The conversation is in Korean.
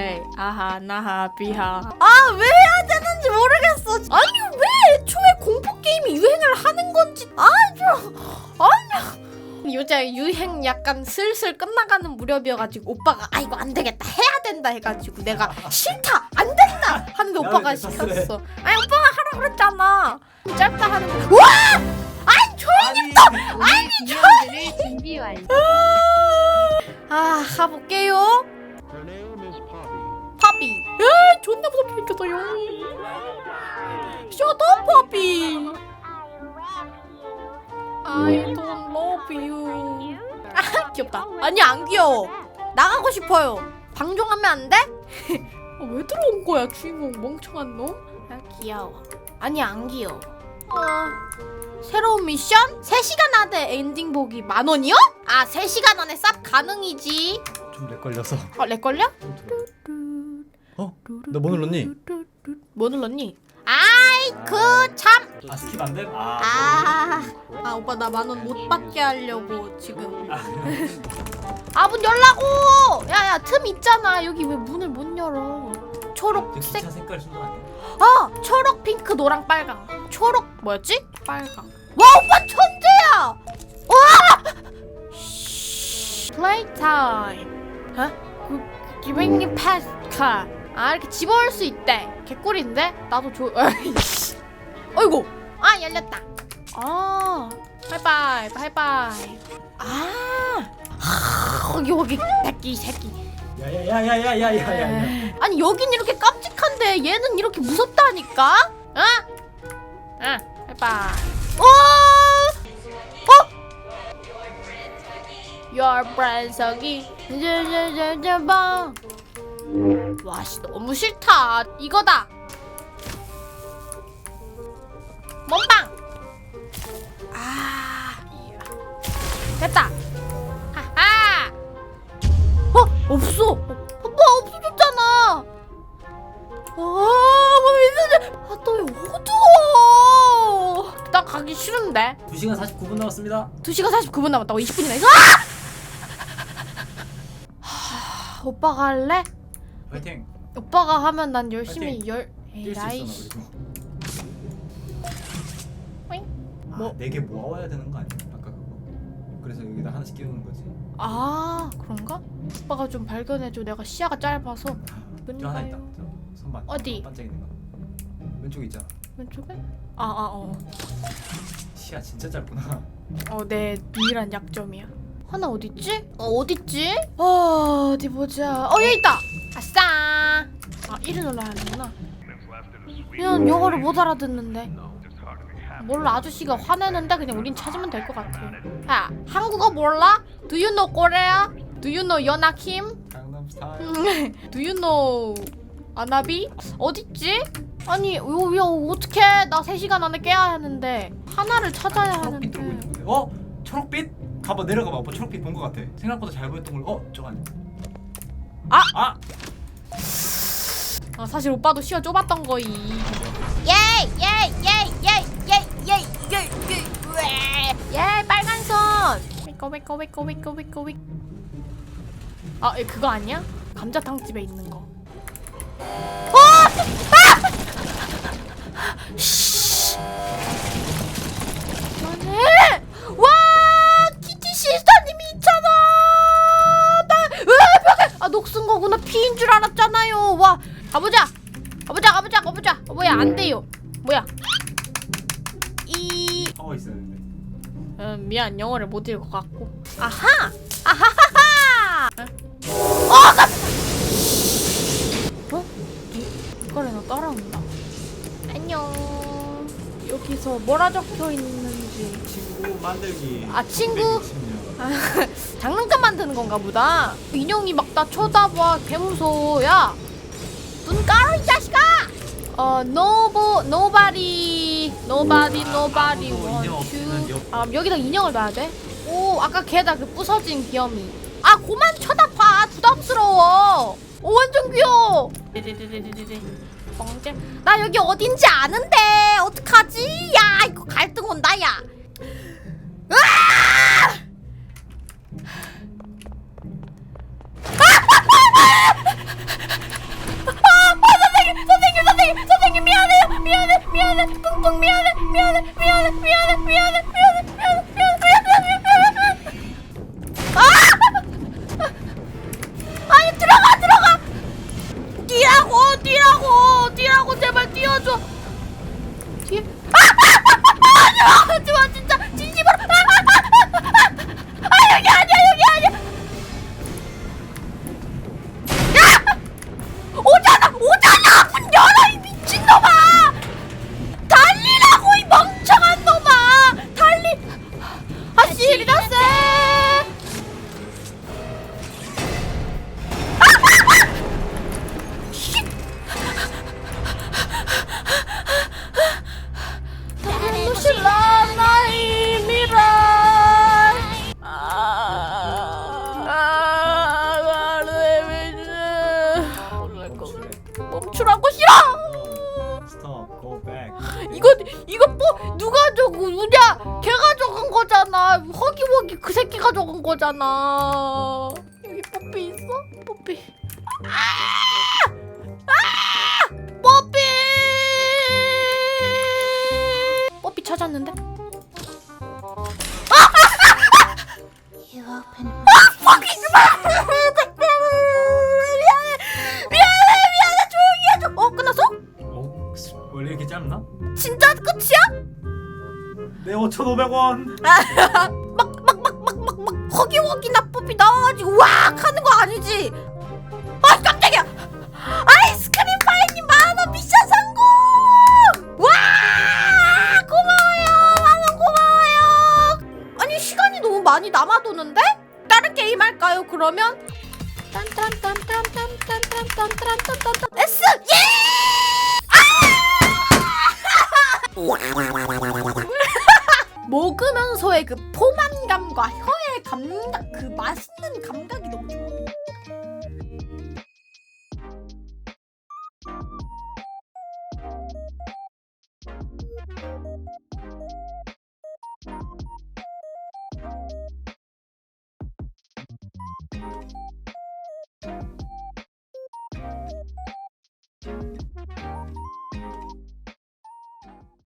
에이 아하 나하 비하. 아. 왜 해야 되는지 모르겠어. 아니 왜 애초에 공포 게임이 유행을 하는 건지. 아주 아니 요새 유행 약간 슬슬 끝나가는 무렵이어가지고 오빠가 아 이거 안 되겠다. 해야 된다 해가지고 내가 싫다 안 된다 하는데 오빠가 왜? 시켰어. 아니 오빠가 하라 그랬잖아. 짧다 하는데 와! 아니 조용히 아니 기억들을 준비 완료. 아 가볼게요 파비 에 존나 무섭게 생겼어요 셔터 파비 I don't love you 아 귀엽다 아니 안 귀여워 나가고 싶어요 방종하면 안 돼? 아, 왜 들어온 거야 주인공 멍청한 놈? 아 귀여워 아니 안 귀여워 어 새로운 미션? 3시간 안에 엔딩 보기 만 원이요? 아 3시간 안에 쌉 가능이지 좀 렉 걸려서. 어, 렉 걸려? 어? 너 뭐 눌렀니? 뭐 눌렀니? 아이 그 참. 아 스킵 안 돼? 아. 아, 아 오빠 나 만 원 못 받게 하려고 지금. 아 문 열라고. 야야 틈 있잖아. 여기 왜 문을 못 열어? 초록색. 차 색깔 아니야? 아 초록 핑크 노랑 빨강. 초록 뭐였지? 빨강. 와 오빠 천재야. 와. 플레이 타임. 어? Pass car. 아 이렇게 집어올 수 있대. 개꿀인데? 나도 줘. 어이구. 아 열렸다. 아. 하이파이 하이파이. 아. 여기 여기 새끼 새끼. 야야야야야야야야. 아니 여긴 이렇게 깜찍한데 얘는 이렇게 무섭다니까? 어? 아, 해봐. 오! 어? Your brain석이 즈즈즈즈방. 와씨 너무 싫다. 이거다. 몸빵. 아. 됐다. 하하. 어 없어. 오빠 없어졌잖아. 아, 뭐? 아, 어두워? 나 가기 싫은데. 2시간 49분 남았습니다. 2시간 49분 남았다고 20분이나 있어? 아! 하, 오빠가 할래? 파이팅. 오빠가 하면 난 열심히 파이팅. 열뛸수 에라이 있어 너 그리고. 오잉? 뭐? 뭐? 네개 모아와야 되는 거 아니야? 아까 그거. 그래서 여기다 하나씩 끼우는 거지. 아 그런가? 오빠가 좀 발견해줘 내가 시야가 짧아서 저 하나 있다. 저 선반. 어디? 반짝이는 거. 왼쪽에 있잖아. 왼쪽에? 아아 어 시야 진짜 짧구나. 어, 내 유일한 약점이야. 하나 어딨지? 어, 어딨지? 어, 어디 보자. 어, 여기 있다! 아싸! 아, 1을 눌러야 하는구나. 얘는 영어를 못 알아듣는데. 몰라, 아저씨가 화내는데 그냥 우린 찾으면 될 것 같아. 야, 한국어 몰라? Do you know Korea? Do you know 스타일. 음, Do you know 아나비? 어딨지? 아니, 요, 요, 어떡해. 나 3시간 안에 깨야 하는데. 하나를 찾아야 하는데. 어? 초록빛? 가봐 내려가봐. 오빠 초록빛 본것 같아. 생각보다 잘 보였던 걸. 어? 저거 아니야? 아! 아! 아, 사실 오빠도 시야 좁았던 거이. 예예예예예예예예예 빨간 선. 위꺼 위꺼 위꺼 위꺼 위꺼 위. 아, 예, 그거 아니야? 감자탕 집에 있는 거. 어! 아! 씨. 그만해. 영어를 못 읽어갖고. 아하, 아하하하. 어, 깜. 어? 이거래 나 따라온다. 안녕. 여기서 뭐라 적혀 있는지. 친구 만들기. 아, 친구? 960년. 아, 장난감 만드는 건가 보다. 인형이 막 나 쳐다봐. 개무서워. 야. 눈 깔아 이 자식아. 어, 노보 nobody nobody nobody 아무도 want 인형 없으면 to. 옆- 아, 여기다 인형을 놔야 돼? 오, 아까 걔다 그 부서진 귀염이. 아, 고만 쳐다봐. 부담스러워. 오, 완전 귀여워. 나 여기 어딘지 아는데 어떡하지? 야, 이거 갈등 온다, 야. 으아! 새끼가 적은 거잖아. 여기 뽀삐 있어? 뽀삐. 아! 아! 뽀삐. 뽀삐 찾았는데? You open 뽀삐 미안해 미안해 미안해 조용히 해줘. 어 끝났어? 어? 원래 이렇게 짧나? 진짜 끝이야? 네 5,500원. 막막막막막 허기허기 나법이 나와가지고 왁 하는 거 아니지? 아 깜짝이야! 아이스크림 파이님 만원 미션 성공! 와 고마워요 만원 고마워요. 아니 시간이 너무 많이 남아도는데? 다른 게임 할까요 그러면? 딴딴딴딴딴딴딴딴딴딴딴 S 예! 먹으면서의 그 포만감과 혀의 감각 그 맛있는 감각이 너무.